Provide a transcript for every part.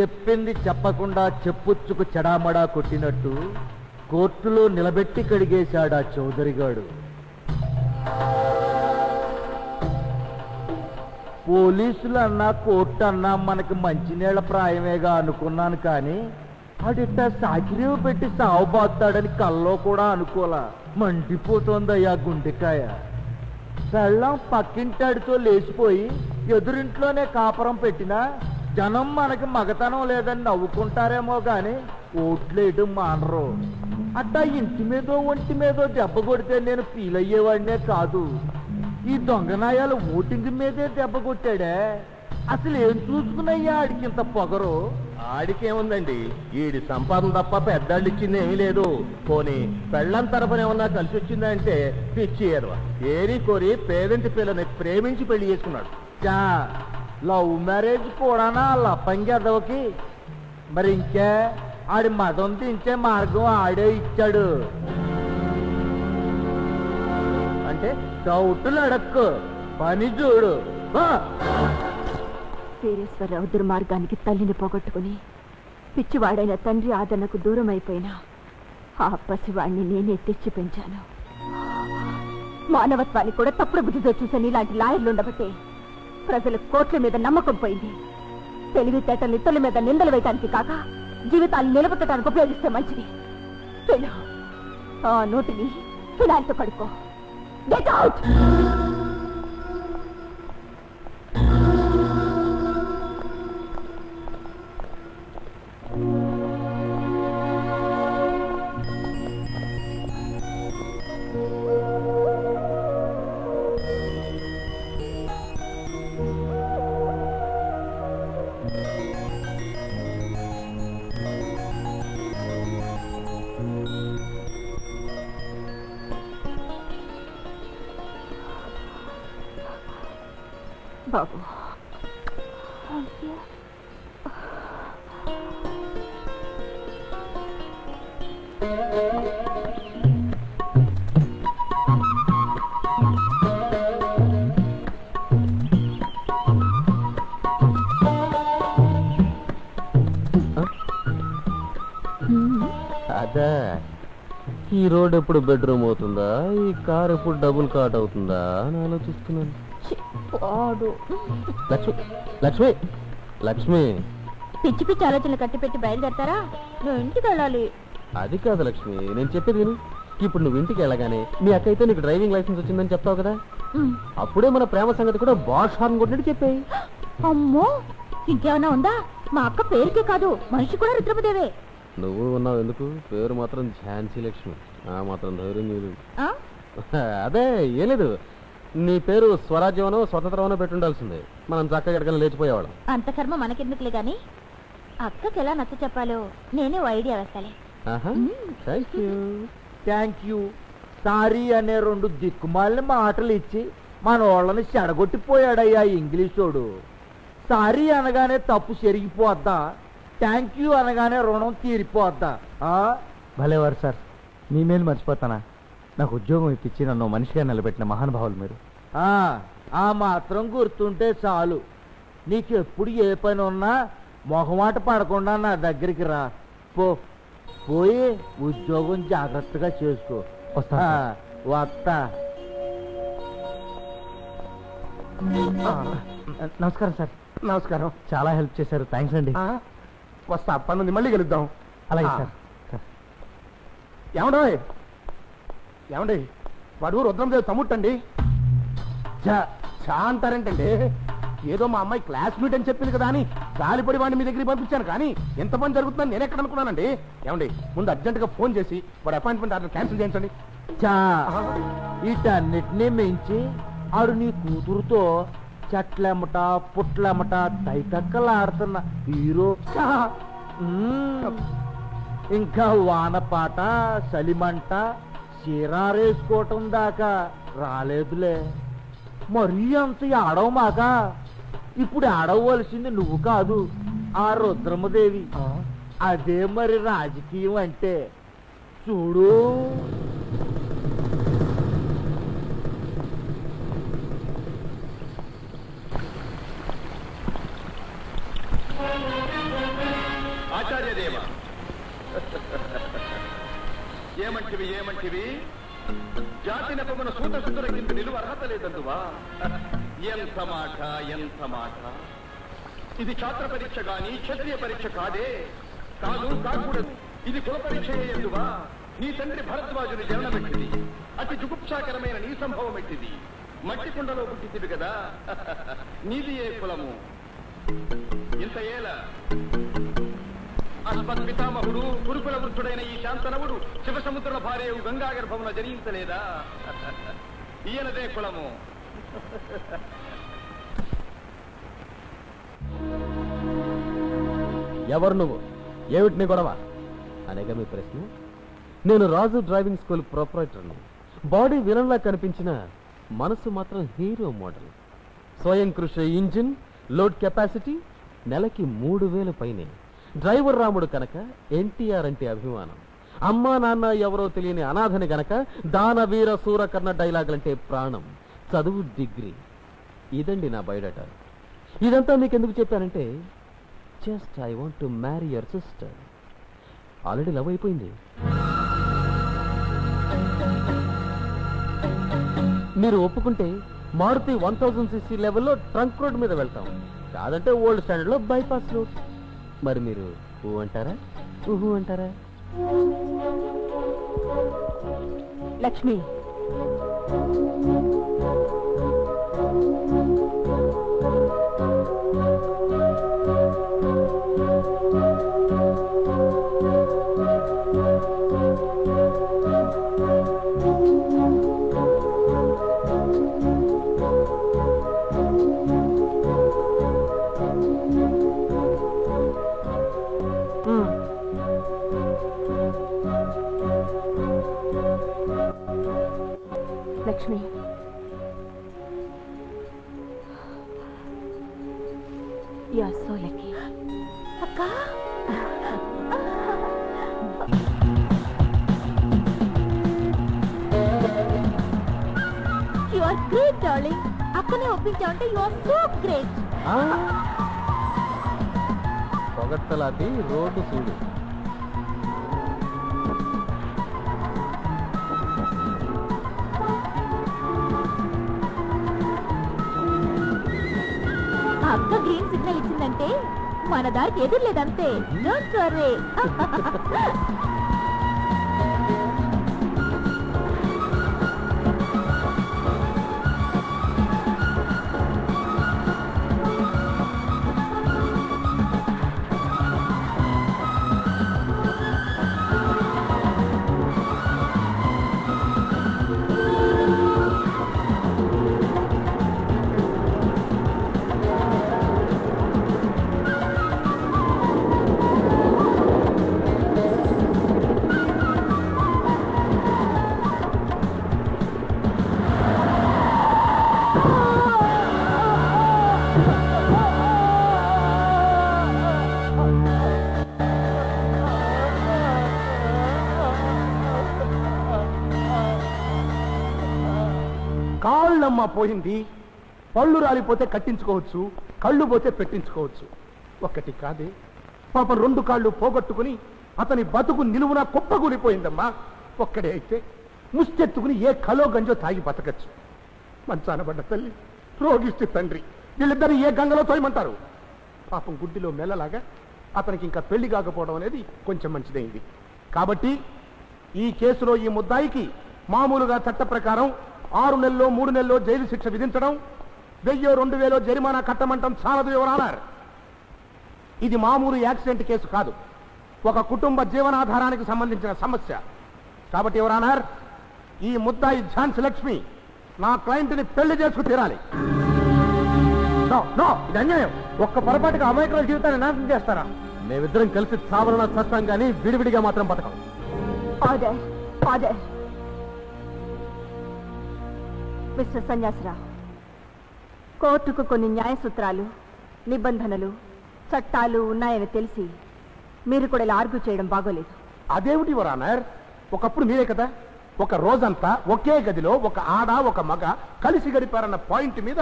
చెప్పింది చెప్పకుండా చెప్పుచ్చుకు చెడామడా కొట్టినట్టు కోర్టులో నిలబెట్టి కడిగేశాడా చౌదరిగాడు. పోలీసులు అన్నా కోర్టు అన్నా మనకి మంచినీళ్ళ ప్రాయమేగా అనుకున్నాను కానీ వాడిట్ట సాకిరేవు పెట్టి సావబాస్తాడని కల్లో కూడా అనుకోలా. మండిపోతోందయ్యా గుండెకాయ. పెళ్ళం పక్కింటాడితో లేచిపోయి ఎదురింట్లోనే కాపురం పెట్టినా జనం మనకి మగతనం లేదని నవ్వుకుంటారేమో గాని ఓట్లేయడం మానరు. అట్టా ఇంటి మీదో ఒంటి మీదో దెబ్బ కొడితే నేను ఫీల్ అయ్యేవాడినే కాదు. ఈ దొంగనాయాలు ఓటింగ్ మీదే దెబ్బ కొట్టాడే. అసలు ఏం చూసుకున్నయ్యా ఆడికి ఇంత పొగరు? ఆడికేముందండి? ఈడి సంపాదన తప్ప పెద్దాళ్ళు ఇచ్చింది ఏమీ లేదు. పోనీ పెళ్ళం తరపున ఏమన్నా కలిసి వచ్చిందంటే పిచ్చి ఏరి కోరి పేదంటి పిల్లని ప్రేమించి పెళ్ళి చేసుకున్నాడు. చా లవ్ మ్యారేజ్ కూడానా? లపంగదవకి మరి ఇంకే ఆడి మదం దించే మార్గం ఆడే ఇచ్చాడు. అంటే డౌట్లు అడక్కు. పని చూడు. వీరేశ్వరరావు దుర్మార్గానికి తల్లిని పోగొట్టుకుని పిచ్చివాడైన తండ్రి ఆదరణకు దూరం అయిపోయినా ఆ పసివాణ్ణి నేనే తెచ్చి పెంచాను. మానవత్వాన్ని కూడా తప్పుడు బుద్ధితో చూసాను ఇలాంటి లాయర్లు ఉండబట్టే ప్రజల కోట్ల మీద నమ్మకం పోయింది. తెలివితేటలు ఇతరుల మీద నిందలు వేయటానికి కాక జీవితాన్ని నిలబెట్టడానికి ఉపయోగిస్తే మంచిది. ఆ నోటిని ఫినాయిల్తో కడుక్కో గెట్ అవుట్ బాబు. అదే ఈ రోడ్ ఎప్పుడు బెడ్రూమ్ అవుతుందా? ఈ కార్ ఎప్పుడు డబుల్ కాట్ అవుతుందా? అని ఆలోచిస్తున్నాను. లక్ష్మి లక్ష్మి లక్ష్మి. పిచ్చి పిచ్చి ఆలోచనలు కట్టిపెట్టి బయలుదేరతారా? నువ్వు ఇంటికి వెళ్ళాలి. అది కాదు లక్ష్మి నేను చెప్పేది విను. ఇప్పుడు నువ్వు ఇంటికి వెళ్ళగానే మీ అక్క అయితే నీకు డ్రైవింగ్ లైసెన్స్ వచ్చిందని చెప్తావు కదా? అప్పుడే మన ప్రేమ సంగతి కూడా బాష్ హార్న్ కొట్టినట్టు చెప్పాయి. అమ్మో ఇంకేమైనా ఉందా? మా అక్క పేరుకే కాదు మనిషి కూడా రుద్రమదేవే. నువ్వు ఉన్నావు ఎందుకు? పేరు మాత్రం ఝాన్సీ లక్ష్మి ఆ మాత్రం ధైర్యం? అదే ఏం లేదు. నీ పేరు స్వరాజ్యమనో స్వతంత్రమనో పెట్టుండాల్సిందే. మనం చక్కగా ఎక్కడికైనా లేచిపోయేవాళ్ళం. అంత కర్మ మనకెందుకులే గాని అక్కకి ఎలా నచ్చ చెప్పాలో నేనే ఓ ఐడియా వేస్తాలే. ఆహా thank you. Thank you. Sorry అనే రెండు దిక్కుమాలిన మాటలు ఇచ్చి మన వాళ్ళని చెడగొట్టిపోయాడయ్యా ఇంగ్లీషోడు సారీ అనగానే తప్పు చెరిగిపోద్దా? థ్యాంక్ యూ అనగానే రుణం తీరిపోద్దా? ఆ? భలేవారు సార్ మీ మేలు మర్చిపోతానా? నాకు ఉద్యోగం ఇప్పించి నన్ను మనిషిగా నిలబెట్టిన మహానుభావులు మీరు. ఆ, ఆ మాత్రం గుర్తుంటే చాలు. నీకు ఎప్పుడు ఏ పని ఉన్నా మొహమాట పడకుండా నా దగ్గరికి రా. పో పోయి ఉద్యోగం జాగ్రత్తగా చేసుకో. వస్తాను. ఆ, సార్. వస్తా నమస్కారం సార్. నమస్కారం. చాలా హెల్ప్ చేశారు. థ్యాంక్స్ అండి. ఆ, వస్తా. పని ఉంది మళ్ళీ కలుద్దాం. అలాగే ఆ. సార్. సార్. ఏమండో? వాడు రుద్రందేవి తమ్ముట్టండి అంటారేంటండి ఏదో మా అమ్మాయి క్లాస్మేట్ అని చెప్పింది కదా అని గాలిపడి వాడిని మీ దగ్గరికి పంపించాను కానీ ఎంత పని జరుగుతుందని నేను ఎక్కడ అనుకున్నానండి? ఏమండి ముందు అర్జెంటుగా ఫోన్ చేసి వాడి అపాయింట్మెంట్ ఆర్డర్ క్యాన్సిల్ చేయించండి. చా వీటన్నిటినీ మించి ఆడు నీ కూతురుతో చెట్లెమ్మట పుట్లెమ్మట తైతక్కలాడుతున్న హీరో. చా. మ్మ్. ఇంకా వానపాట చలిమంట చీరారేసుకోవటం దాకా రాలేదులే. మరీ అంత ఆడవమాక ఇప్పుడు ఆడవలసింది నువ్వు కాదు ఆ రుద్రమదేవి. అదే మరి రాజకీయం అంటే. చూడు. మన నెపమున సూత సుతుల కింద నిలువ అర్హత లేదందువా? ఎంత మాట ఎంత మాట. ఇది ఛాత్ర పరీక్ష గాని క్షత్రియ పరీక్ష కాదే. కాదు కాకూడదు. ఇది కుల పరీక్ష ఎందువా? నీ తండ్రి భరద్వాజుని జననమెట్టిది అతి జుగుప్సాకరమైన నీ సంభవం ఎట్టిది మట్టి కుండలో పుట్టింది కదా. నీది ఏ కులము? ఇంత ఏల? అస్మత్ పితామహుడు గురుకుల వృద్ధుడైన ఈ శాంతనవుడు శివసముద్రుల భార్యవు గంగాగర్భమున జరించలేదా ఈయనదే కులము. ఎవరు నువ్వు? ఏమిటి నీ గొడవ? అనేగా మీ ప్రశ్న నేను రాజు డ్రైవింగ్ స్కూల్ ప్రొపరేటర్ని. బాడీ విలన్లా కనిపించిన మనసు మాత్రం హీరో మోడల్. స్వయం కృషి ఇంజిన్ లోడ్ కెపాసిటీ నెలకి మూడు వేల పైనే. డ్రైవర్ రాముడు కనుక ఎన్టీఆర్ అంటే అభిమానం. అమ్మా నాన్న ఎవరో తెలియని అనాథని గనక దాన వీర సూరకర్ణ డైలాగులంటే ప్రాణం. చదువు డిగ్రీ. ఇదండి నా బయోడేటా. ఇదంతా మీకు ఎందుకు చెప్పానంటే just I want to marry your sister already love అయిపోయింది. మీరు ఒప్పుకుంటే మారుతి వన్ థౌజండ్ సిక్స్టీ లెవెల్లో ట్రంక్ రోడ్ మీద వెళ్తాం. కాదంటే ఓల్డ్ స్టాండర్డ్లో బైపాస్ రోడ్. మరి మీరు ఊ అంటారా? ఊహు అంటారా? లక్ష్మి. డార్లింగ్ అక్కనే ఒప్పించావంటే యు ఆర్ సో గ్రేట్ పొగట్టలాపి రోడ్డు చూడు. అక్క గ్రీన్ సిగ్నల్ ఇచ్చిందంటే మన దారికి ఎదురు లేదంతే డోంట్ కాళ్ళమ్మ పోయింది. పళ్ళు రాలిపోతే కట్టించుకోవచ్చు కళ్ళు పోతే పెట్టించుకోవచ్చు. ఒక్కటి కాదే. పాపం రెండు కాళ్ళు పోగొట్టుకుని అతని బతుకు నిలువున కుప్పకూలిపోయిందమ్మా. ఒక్కడే అయితే ముష్టెత్తుకుని ఏ కలో గంజో తాగి బతకచ్చు. మంచాన పడ్డ తల్లి రోగిస్తే తండ్రి వీళ్ళిద్దరు ఏ గంగలో తోయమంటారు? పాపం గుడ్డిలో మెల్లలాగా అతనికి ఇంకా పెళ్ళి కాకపోవడం అనేది కొంచెం మంచిదైంది. కాబట్టి ఈ కేసులో ఈ ముద్దాయికి మామూలుగా చట్ట ప్రకారం ఆరు నెలల్లో మూడు నెలల్లో జైలు శిక్ష విధించడం వెయ్యో రెండు వేలో జరిమానా కట్టమంటం చాలదు ఎవరన్నారు ఇది మామూలు యాక్సిడెంట్ కేసు కాదు. ఒక కుటుంబ జీవనాధారానికి సంబంధించిన సమస్య. కాబట్టి ఎవరన్నారు ఈ ముద్దాయి ఝాన్సీ లక్ష్మి నా క్లయింట్ని పెళ్ళి చేసుకు తీరాలి. ఇది అన్యాయం. ఒక్క పొరపాటుగా అమాయకుల జీవితాన్ని నాశనం చేస్తారా? మేమిద్దరం కలిసి సావరణ చస్తాం కానీ విడివిడిగా మాత్రం బతకం. మిస్టర్ సన్యాసరావు కోర్టుకు కొన్ని న్యాయ సూత్రాలు నిబంధనలు చట్టాలు ఉన్నాయని తెలిసి మీరు కూడా ఇలా ఆర్గ్యూ చేయడం బాగోలేదు. అదేమిటి వరానర్ ఒకప్పుడు మీరే కదా. ఒక రోజంతా ఒకే గదిలో ఒక ఆడ ఒక మగ కలిసి గడిపారన్న పాయింట్ మీద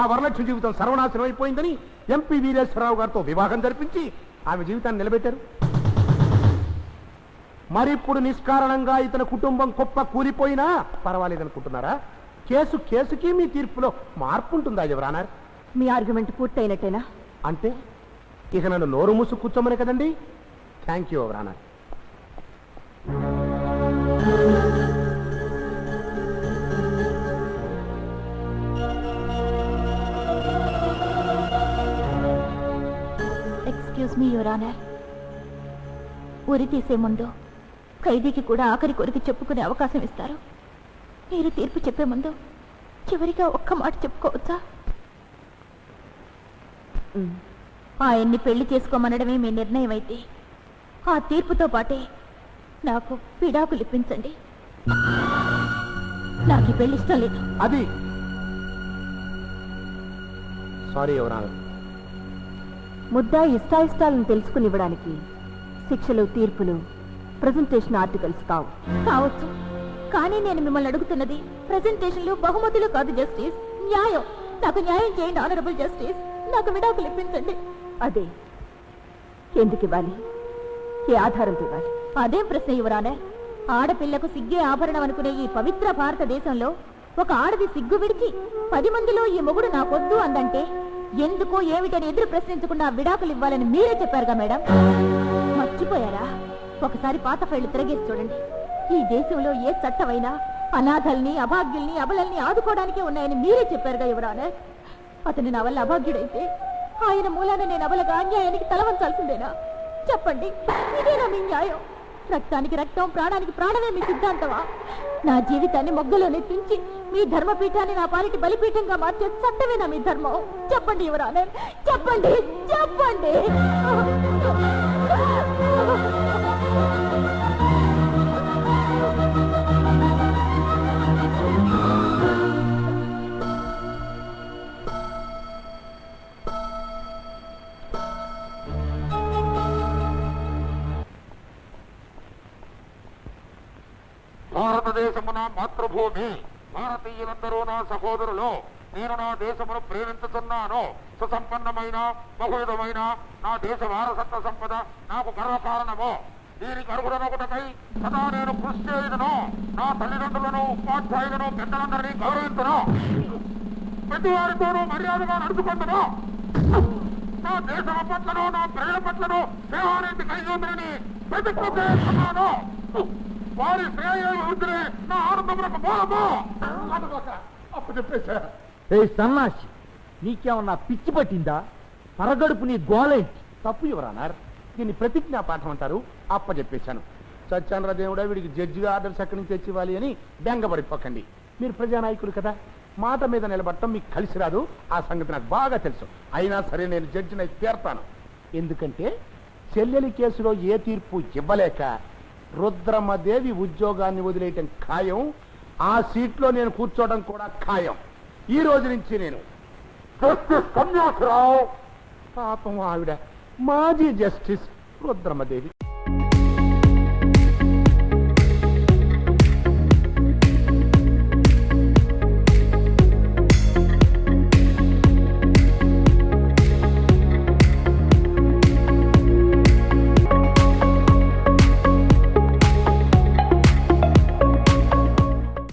ఆ వరలక్ష్మి జీవితం సర్వనాశనం అయిపోయిందని ఎంపీ వీరేశ్వరరావు గారితో వివాహం జరిపించి ఆమె జీవితాన్ని నిలబెట్టారు. మరిప్పుడు నిష్కారణంగా ఇతని కుటుంబం కుప్ప కూలిపోయినా పర్వాలేదనుకుంటున్నారా? కేసు కేసుకి మీ తీర్పులో మార్పు ఉంటుందా ఎవరానార్ మీ ఆర్గ్యుమెంట్ పూర్తయినట్టేనా? అంటే ఇక నన్ను నోరు మూసు కూర్చోమని కదండి? థ్యాంక్ యూ ఎవరానార్ ఎక్స్క్యూజ్ మీ యువర్ ఆనర్ ఉరి తీసే ముందు ఖైదీకి కూడా ఆఖరి కొరికి చెప్పుకునే అవకాశం ఇస్తారు. మీరు తీర్పు చెప్పే ముందు చివరిగా ఒక్క మాట చెప్పుకోవచ్చా? ఆయన్ని పెళ్ళి చేసుకోమనడమే మీ నిర్ణయం అయితే ఆ తీర్పుతో పాటే నాకు విడాకులు ఇప్పించండి. నాకు ఈ పెళ్ళి ఇష్టం లేదు. అది. సారీ ముద్దా ఇష్టాయిష్టాలను తెలుసుకుని ఇవ్వడానికి శిక్షలు తీర్పులు ప్రజెంటేషన్ ఆర్టికల్స్ కావు. కావచ్చు. కానీ నేను మిమ్మల్ని అడుగుతున్నది ప్రజెంటేషన్లు బహుమతులు కాదు జస్టిస్. న్యాయం. నాకు న్యాయం చేయండి ఆనరబుల్ జస్టిస్. నాకు విడాకులు ఇప్పించండి. అదే. ఎందుకు ఇవ్వాలి? ఏ ఆధారంతో ఇవ్వాలి? అదేం ప్రశ్న యువరానే ఆడపిల్లకు సిగ్గే ఆభరణం అనుకునే ఈ పవిత్ర భారతదేశంలో ఒక ఆడది సిగ్గు విడిచి పది మందిలో ఈ మొగుడు నాకొద్దు అందంటే ఎందుకో ఏమిటని ఎదురు ప్రశ్నించకుండా విడాకులు ఇవ్వాలని మీరే చెప్పారుగా మేడం? మర్చిపోయారా? ఒకసారి పాత ఫైళ్ళు తిరగేసి చూడండి. ఈ దేశంలో ఏ చట్టమైనా అనాథల్ని అభాగ్యుల్ని అబలల్ని ఆదుకోవడానికే ఉన్నాయని మీరే చెప్పారుగా యువరానే అతను నా వల్ల అభాగ్యుడైతే ఆయన మూలాన నేను అబలగా అన్యాయానికి తలవంచాల్సిందేనా? చెప్పండి ఇదేనా మీ న్యాయం. రక్తానికి రక్తం ప్రాణానికి ప్రాణమే మీ సిద్ధాంతమా? నా జీవితాన్ని మొగ్గలోనే తుంచి మీ ధర్మపీఠాన్ని నా పాలిటి బలిపీఠంగా మార్చే చట్టమేనా మీ ధర్మం. చెప్పండి యువరానే చెప్పండి చెప్పండి. నా మాతృభూమి. భారతీయులందరూ నా సహోదరులు నేను నా దేశమును ప్రేమించుతున్నాను. సుసంపన్నమైన బహువిధమైన నా దేశ వారసత్వ సంపద నాకు గర్వకారణము. దీనికి అర్హుడనొకటకై సదా నేను కృషి చేయను నా తల్లిదండ్రులను ఉపాధ్యాయులను పెద్దలందరినీ గౌరవించను ప్రతి వారితోనూ మర్యాదగా నడుచుకుందును నా దేశం పట్లను నా ప్రజల పట్లను సేవానికి కలిగి ఉందని ప్రతిజ్ఞ వారి వారి శ్రేయోభివృద్ధిని నా ఆనందములకు మూలము అప్పు చెప్పేశా ఏ సన్నాసి నీకేమన్నా పిచ్చి పట్టిందా? పరగడుపు నీ గోలేంటి? తప్పు ఎవరన్నారు దీన్ని ప్రతిజ్ఞా పాఠం అంటారు. అప్ప చెప్పేశాను. సత్యానర దేవుడా వీడికి జడ్జిగా ఆర్డర్స్ ఎక్కడి నుంచి తెచ్చివ్వాలి అని బెంగపడిపోకండి. మీరు ప్రజానాయకులు కదా? మాట మీద నిలబడటం మీకు కలిసి రాదు. ఆ సంగతి నాకు బాగా తెలుసు. అయినా సరే నేను జడ్జిని తీర్తాను. ఎందుకంటే చెల్లెలి కేసులో ఏ తీర్పు ఇవ్వలేక రుద్రమదేవి ఉద్యోగాన్ని వదిలేయటం ఖాయం. ఆ సీట్లో నేను కూర్చోవడం కూడా ఖాయం. ఈ రోజు నుంచి నేను. జస్టిస్ కన్యాసరావు పాపం ఆవిడ. మాజీ జస్టిస్ రుద్రమదేవి.